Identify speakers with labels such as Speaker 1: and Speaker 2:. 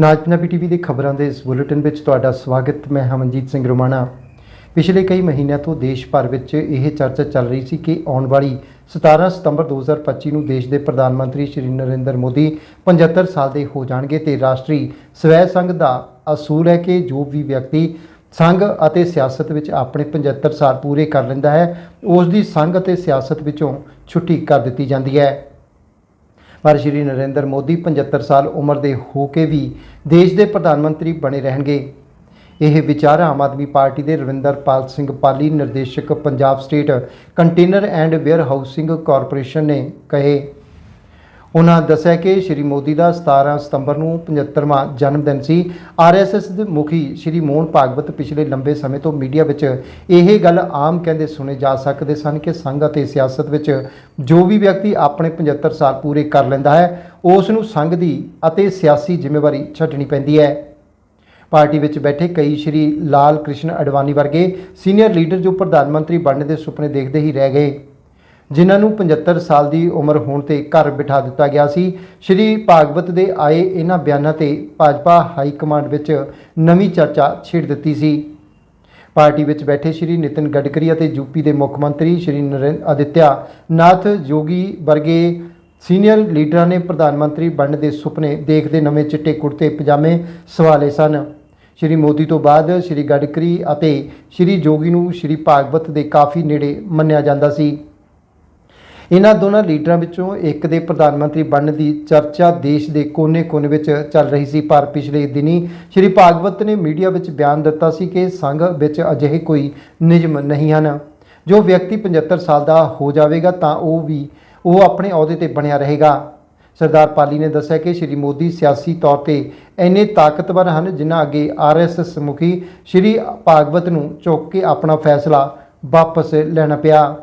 Speaker 1: ਨਾਜ Punjabi TV ਦੇ ਖਬਰਾਂ ਦੇ ਇਸ ਬੁਲੇਟਿਨ ਵਿੱਚ ਤੁਹਾਡਾ ਸਵਾਗਤ, ਮੈਂ ਹਮਨਜੀਤ ਸਿੰਘ ਰੋਮਾਣਾ। ਪਿਛਲੇ ਕਈ ਮਹੀਨਿਆਂ ਤੋਂ ਦੇਸ਼ ਭਰ ਵਿੱਚ ਇਹ ਚਰਚਾ ਚੱਲ ਰਹੀ ਸੀ ਕਿ ਆਉਣ ਵਾਲੀ 17 ਸਤੰਬਰ 2025 ਨੂੰ ਦੇਸ਼ ਦੇ ਪ੍ਰਧਾਨ ਮੰਤਰੀ ਸ਼੍ਰੀ ਨਰਿੰਦਰ ਮੋਦੀ 75 ਸਾਲ ਦੇ ਹੋ ਜਾਣਗੇ ਤੇ ਰਾਸ਼ਟਰੀ ਸਵੈ ਸੰਘ ਦਾ ਅਸੂਲ ਹੈ ਕਿ ਜੋ ਵੀ ਵਿਅਕਤੀ ਸੰਘ ਅਤੇ ਸਿਆਸਤ ਵਿੱਚ ਆਪਣੇ 75 ਸਾਲ ਪੂਰੇ ਕਰ ਲੈਂਦਾ ਹੈ, ਉਸ ਦੀ ਸੰਘ ਅਤੇ ਸਿਆਸਤ ਵਿੱਚੋਂ ਛੁੱਟੀ ਕਰ ਦਿੱਤੀ ਜਾਂਦੀ ਹੈ। ਪਰ ਸ਼੍ਰੀ ਨਰਿੰਦਰ ਮੋਦੀ 75 ਸਾਲ ਉਮਰ ਦੇ ਹੋ ਕੇ ਵੀ ਦੇਸ਼ ਦੇ ਪ੍ਰਧਾਨ ਮੰਤਰੀ ਬਣੇ ਰਹਿਣਗੇ। ਇਹ ਵਿਚਾਰ ਆਮ ਆਦਮੀ ਪਾਰਟੀ ਦੇ ਰਵਿੰਦਰਪਾਲ ਸਿੰਘ ਪਾਲੀ, ਨਿਰਦੇਸ਼ਕ Punjab state container and warehousing corporation ਨੇ ਕਹੇ। ਉਹਨਾਂ ਦੱਸਿਆ ਕਿ ਸ਼੍ਰੀ ਮੋਦੀ ਦਾ 17 ਸਤੰਬਰ ਨੂੰ 75ਵਾਂ ਜਨਮ ਦਿਨ ਸੀ। ਆਰਐਸਐਸ ਦੇ ਮੁਖੀ ਸ਼੍ਰੀ ਮੋਹਨ ਭਾਗਵਤ ਪਿਛਲੇ ਲੰਬੇ ਸਮੇਂ ਤੋਂ ਮੀਡੀਆ ਵਿੱਚ ਇਹ ਗੱਲ ਆਮ ਕਹਿੰਦੇ ਸੁਣੇ ਜਾ ਸਕਦੇ ਸਨ ਕਿ ਸੰਘ ਅਤੇ ਸਿਆਸਤ ਵਿੱਚ ਜੋ ਵੀ ਵਿਅਕਤੀ ਆਪਣੇ 75 ਸਾਲ ਪੂਰੇ ਕਰ ਲੈਂਦਾ ਹੈ, ਉਸ ਨੂੰ ਸੰਘ ਦੀ ਅਤੇ ਸਿਆਸੀ ਜ਼ਿੰਮੇਵਾਰੀ ਛੱਡਣੀ ਪੈਂਦੀ ਹੈ। ਪਾਰਟੀ ਵਿੱਚ ਬੈਠੇ ਕਈ ਸ਼੍ਰੀ ਲਾਲ ਕ੍ਰਿਸ਼ਨ ਅਡਵਾਨੀ ਵਰਗੇ ਸੀਨੀਅਰ ਲੀਡਰ ਜੋ ਪ੍ਰਧਾਨ ਮੰਤਰੀ ਬਣਨ ਦੇ ਸੁਪਨੇ ਦੇਖਦੇ ਹੀ ਰਹਿ ਗਏ। ਜਿਨ੍ਹਾਂ ਨੂੰ 75 ਸਾਲ ਦੀ ਉਮਰ ਹੋਣ ਤੇ ਘਰ ਬਿਠਾ ਦਿੱਤਾ ਗਿਆ ਸੀ। ਸ਼੍ਰੀ ਭਾਗਵਤ ਦੇ ਆਏ ਇਹਨਾਂ ਬਿਆਨਾਂ ਤੇ ਭਾਜਪਾ ਹਾਈ ਕਮਾਂਡ ਵਿੱਚ ਨਵੀਂ ਚਰਚਾ ਛੇੜ ਦਿੱਤੀ ਸੀ। ਪਾਰਟੀ ਵਿੱਚ ਬੈਠੇ ਸ਼੍ਰੀ ਨਿਤਿਨ ਗਡਕਰੀ ਅਤੇ ਯੂਪੀ ਦੇ ਮੁੱਖ ਮੰਤਰੀ ਸ਼੍ਰੀ ਨਰਿੰਦਰ ਨਾਥ ਜੋਗੀ ਵਰਗੇ ਸੀਨੀਅਰ ਲੀਡਰਾਂ ਨੇ ਪ੍ਰਧਾਨ ਮੰਤਰੀ ਬਣਨ ਦੇ ਸੁਪਨੇ ਦੇਖਦੇ ਨਵੇਂ ਚਿੱਟੇ ਕੁੜਤੇ ਪਜਾਮੇ ਸਵਾਲੇ ਸਨ। ਸ਼੍ਰੀ ਮੋਦੀ ਤੋਂ ਬਾਅਦ ਸ਼੍ਰੀ ਗਡਕਰੀ ਅਤੇ ਸ਼੍ਰੀ ਜੋਗੀ ਨੂੰ ਸ਼੍ਰੀ ਭਾਗਵਤ ਦੇ ਕਾਫੀ ਨੇੜੇ ਮੰਨਿਆ ਜਾਂਦਾ ਸੀ। ਇਹਨਾਂ ਦੋਨਾਂ ਲੀਡਰਾਂ ਵਿੱਚੋਂ ਇੱਕ ਦੇ ਪ੍ਰਧਾਨ ਮੰਤਰੀ ਬਣਨ ਦੀ ਚਰਚਾ ਦੇਸ਼ ਦੇ ਕੋਨੇ-ਕੋਨੇ ਵਿੱਚ ਚੱਲ ਰਹੀ ਸੀ, ਪਰ ਪਿਛਲੇ ਦਿਨੀ ਸ਼੍ਰੀ ਭਾਗਵਤ ਨੇ ਮੀਡੀਆ ਵਿੱਚ ਬਿਆਨ ਦਿੱਤਾ ਸੀ ਕਿ ਸੰਘ ਵਿੱਚ ਅਜਿਹੇ ਕੋਈ ਨਿਯਮ ਨਹੀਂ ਹਨ। ਜੋ ਵਿਅਕਤੀ 75 ਸਾਲ ਦਾ ਹੋ ਜਾਵੇਗਾ, ਤਾਂ ਉਹ ਵੀ ਉਹ ਆਪਣੇ ਅਹੁਦੇ ਤੇ ਬਣਿਆ ਰਹੇਗਾ। ਸਰਦਾਰ ਪਾਲੀ ਨੇ ਦੱਸਿਆ ਕਿ ਸ਼੍ਰੀ ਮੋਦੀ ਸਿਆਸੀ ਤੌਰ ਤੇ ਇੰਨੇ ਤਾਕਤਵਰ ਹਨ, ਜਿਨ੍ਹਾਂ ਅੱਗੇ ਆਰਐਸਐਸ ਮੁਖੀ ਸ਼੍ਰੀ ਭਾਗਵਤ ਨੂੰ ਚੁੱਕ ਕੇ ਆਪਣਾ ਫੈਸਲਾ ਵਾਪਸ ਲੈਣਾ ਪਿਆ।